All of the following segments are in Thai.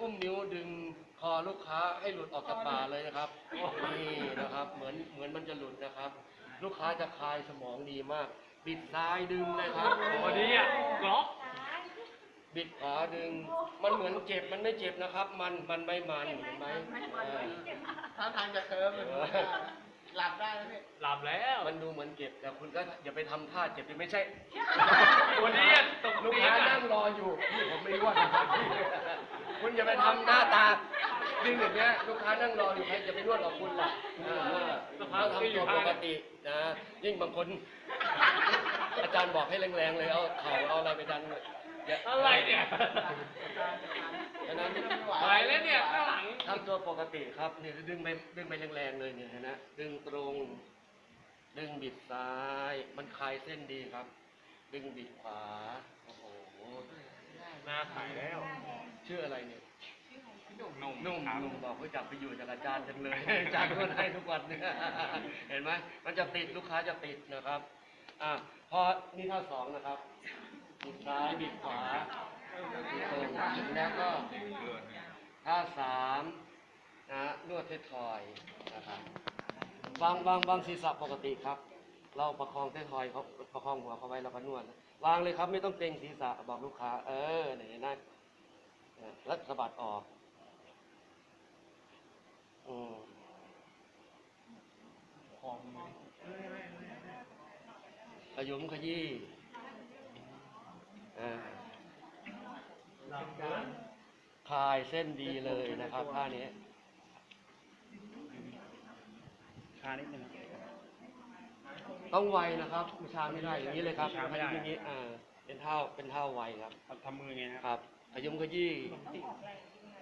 อุ้มนิ้วดึงคอลูกค้าให้หลุดออกจากป่าเลยนะครับนี่นะครับ เหมือนเหมือนมันจะหลุดนะครับ ลูกค้าจะคลายสมองดีมาก บิดซ้ายดึงเลยครับพอดีอะล็อกบิดขวาดึง มันเหมือนเจ็บมันไม่เจ็บนะครับ มันมันไม่มันเห็นไหมเออถ้าทางจะเคิร์ฟเลยหลับได้แล้วพี่หลับแล้ว มันดูเหมือนเจ็บแต่คุณก็อย่าไปทำท่าเจ็บดิไม่ใช่ วันนี้อะตกลูกเตียค้างอะนั่งรออยู่พี่ผมไม่รู้ว่านะครับ คุณอย่าไปทำหน้าตาดึงอย่างเงี้ยลูกค้านั่งรออยู่ใครจะไปนวดกับคุณล่ะอ่าลูกค้าทำตัวปกตินะ ยิ่งบางคน อาจารย์บอกให้แรงๆเลยเอาเข่าเอาอะไรไปดันอย่าอะไรเนี่ยฉะนั้นไปแล้วเนี่ยข้างหลังทำตัวปกติครับเนี่ยดึงไปดึงไปแรงๆเลยเนี่ยเห็นะดึงตรง ดึงบิดซ้าย มันคลายเส้นดีครับ ดึงบิดขวาโอ้โห หน้าขายแล้ว ชื่ออะไรเนี่ยนุ่มนุ่มนุ่มครับนุ่มบอกว่าจับไปอยู่จากอาจารย์จังเลย อาจารย์นวดให้ทุกวันเนี่ยเห็นไหมมันจะติดลูกค้าจะติดนะครับอะพอนี่ท่าสองนะครับบิดซ้ายบิดขวาบิดตรงแล้วก็ท่าสามนะนวดเททอยนะครับวางวางวางศีรษะปกติครับ เราประคองเททอยเขาประคองหัวเขาไว้แล้วก็นวดวางเลยครับไม่ต้องเกรงศีรษะบอกลูกค้า เออเห็นไหมแล้วสะบัดออกอืมคอมือขยุมขยี้คลายเส้นดีเลยนะครับท่านี้ชานิดนึง ต้องไวนะครับไม่ช้าไม่ได้อย่างนี้เลยครับช้าไม่ได้ อย่างนี้อ่าเป็นเท่าเป็นเท่าไวครับทำมือไงคครับรับขยุมขยี้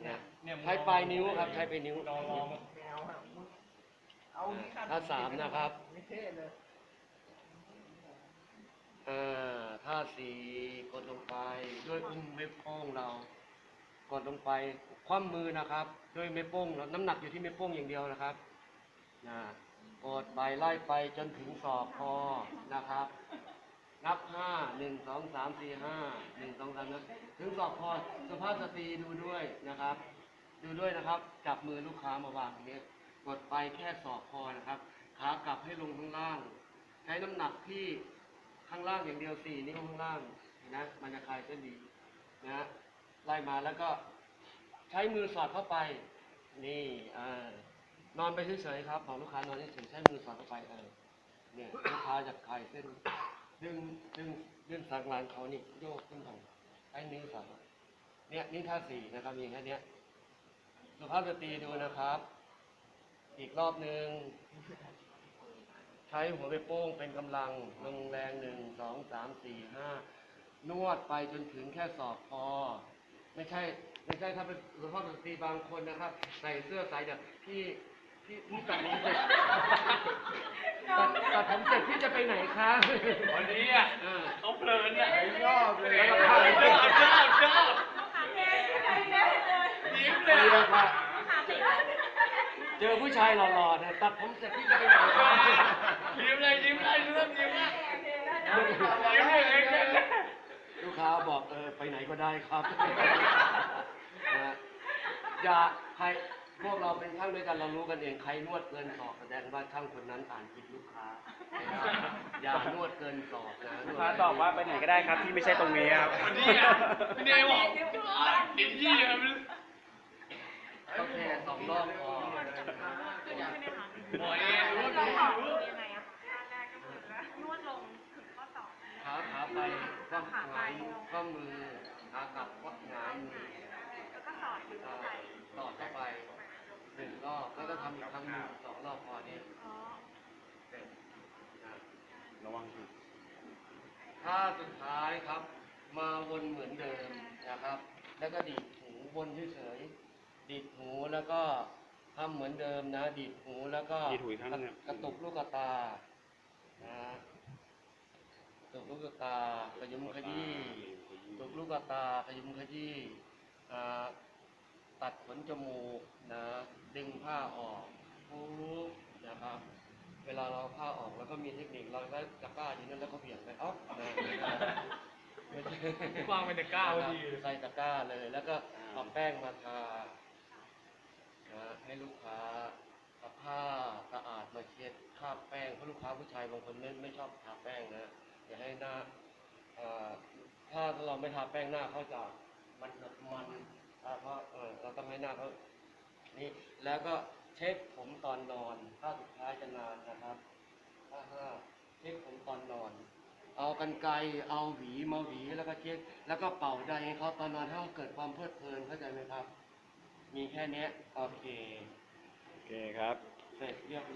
นะเนี่ยใช้ปลายนิ้วครับใช้ปลายนิ้วลองลองเอานี่ครับท่าสามนะครับไม่เท่เลยอ่าท่าสี่กดลงไป ด้วยอุ้มเม็ดโป้งเรากดลงไป คว่ำมือนะครับ ด้วยเม็ดโป้งเราน้ำหนักอยู่ที่เม็ดโป้งอย่างเดียวนะครับนะ กดไปไล่ไปจนถึงศอกคอนะครับ นับห้าหนึ่งสองสามสี่ห้าหนึ่งสองสามนะถึงศอกคอสุภาพสตรีดูด้วยนะครับ ดูด้วยนะครับ จับมือลูกค้ามาวางตรงนี้กดไปแค่ศอกคอนะครับ ขากลับให้ลงข้างล่าง ใช้น้ำหนักที่ข้างล่างอย่างเดียวสี่นิ้วข้างล่างนะมันจะคลายเส้นดีนะไล่มาแล้วก็ใช้มือสอดเข้าไป นี่อ่า นอนไปเฉยๆครับของลูกค้านอนเฉยๆใช้มือสอดเข้าไปเออเนี่ยลูกค้าจะคลายเส้นดึงดึงดึงสังหลังเขานี่โยกขึ้นไปใช้นิ้วสอดเนี่ยนี่ท่าสี่นะครับมีแค่นี้สุภาพสตรีดูนะครับ อีกรอบหนึ่งใช้หัวไปโป้งเป็นกำลังลงแรงหนึ่งสองสามสี่ห้านวดไปจนถึงแค่ศอกคอไม่ใช่ ไม่ใช่ถ้าเป็นสุภาพสตรีบางคนนะครับ ใส่เสื้อใส่แบบพี่ พี่พี่ตัดผมเสร็จตัดตัดผมเสร็จพี่จะไปไหนคะวันนี้อะเออเขาเพลินอะชอบเลยเจ้าเจ้าเจ้าเจ้ายิ้มเลยนี่อะนะครับเจอผู้ชายหล่อๆเนี่ยตัดผมเสร็จพี่จะไปไหนคะยิ้มเลยยิ้มเลยเริ่มยิ้มละยิ้มเลยเองเลยลูกค้าบอกเออไปไหนก็ได้ครับ นะฮะอย่าใคร พวกเราเป็นช่างด้วยกันเรารู้กันเองใครนวดเกินศอกแสดงว่าช่างคนนั้นอ่านผิดลูกค้า อย่านวดเกินศอกนะนวดลูกค้าตอบว่าไปไหนก็ได้ครับที่ไม่ใช่ตรงนี้ครับวันนี้อะพี่เนยบอกดินยี่อะมันก็แค่สองรอบพอหมอเองรู้เรารู้สอนรู้ยังไงอะคะแรกก็คือนวดลงถึงข้อศอกขาขาไปข้อหงายข้อมือขากลับข้อหงายมือแล้วก็สอดถึงอ่าใจต่อเข้าไป หนึ่งรอบแล้วก็ทำอีกครั้งหนึ่งสองรอบพอนี้อ๋อเสร็จนะระวังผิดท่าสุดท้ายครับ มาวนเหมือนเดิมนะครับ แล้วก็ดีดหูวนเฉยๆดีดหูแล้วก็ทำเหมือนเดิมนะ ดีดหูแล้วก็ดีดหูอีกครั้งหนึ่งครับ กระตุกลูกตานะกระตุกลูกตาขยุมขยี้กระตุกลูกตาขยุมขยี้อ่า ตัดขนจมูกนะดึงผ้าออกปุ๊บนะครับเวลาเราเอาผ้าออกแล้วก็มีเทคนิคเราก็ตะกร้าอยู่นั่นแล้วก็เบี่ยงไปอ๊อกนะวางเป็นตะกร้าพอดีใส่ตะกร้าเลย แล้วก็เอาแป้งมาทานะให้ลูกค้าเอาผ้าสะอาดมาเช็ดคราบแป้งเพราะลูกค้าผู้ชายบางคนไม่ไม่ชอบทาแป้งนะอย่าให้หน้าเอ่อถ้าเราไม่ทาแป้งหน้าเขาจะมันมัน แล้วก็เช็คผมตอนนอนถ้าสุดท้ายจะนานนะครับถ้าห้าเช็คผมตอนนอน เอากันไกรเอาหวีมาหวีแล้วก็เช็คแล้วก็เป่าใดให้เขาตอนนอนให้เขาเกิดความเพลิดเพลินเข้าใจไหมครับ มีแค่เนี้ยโอเคโอเคครับ เสร็จเรียบร้อย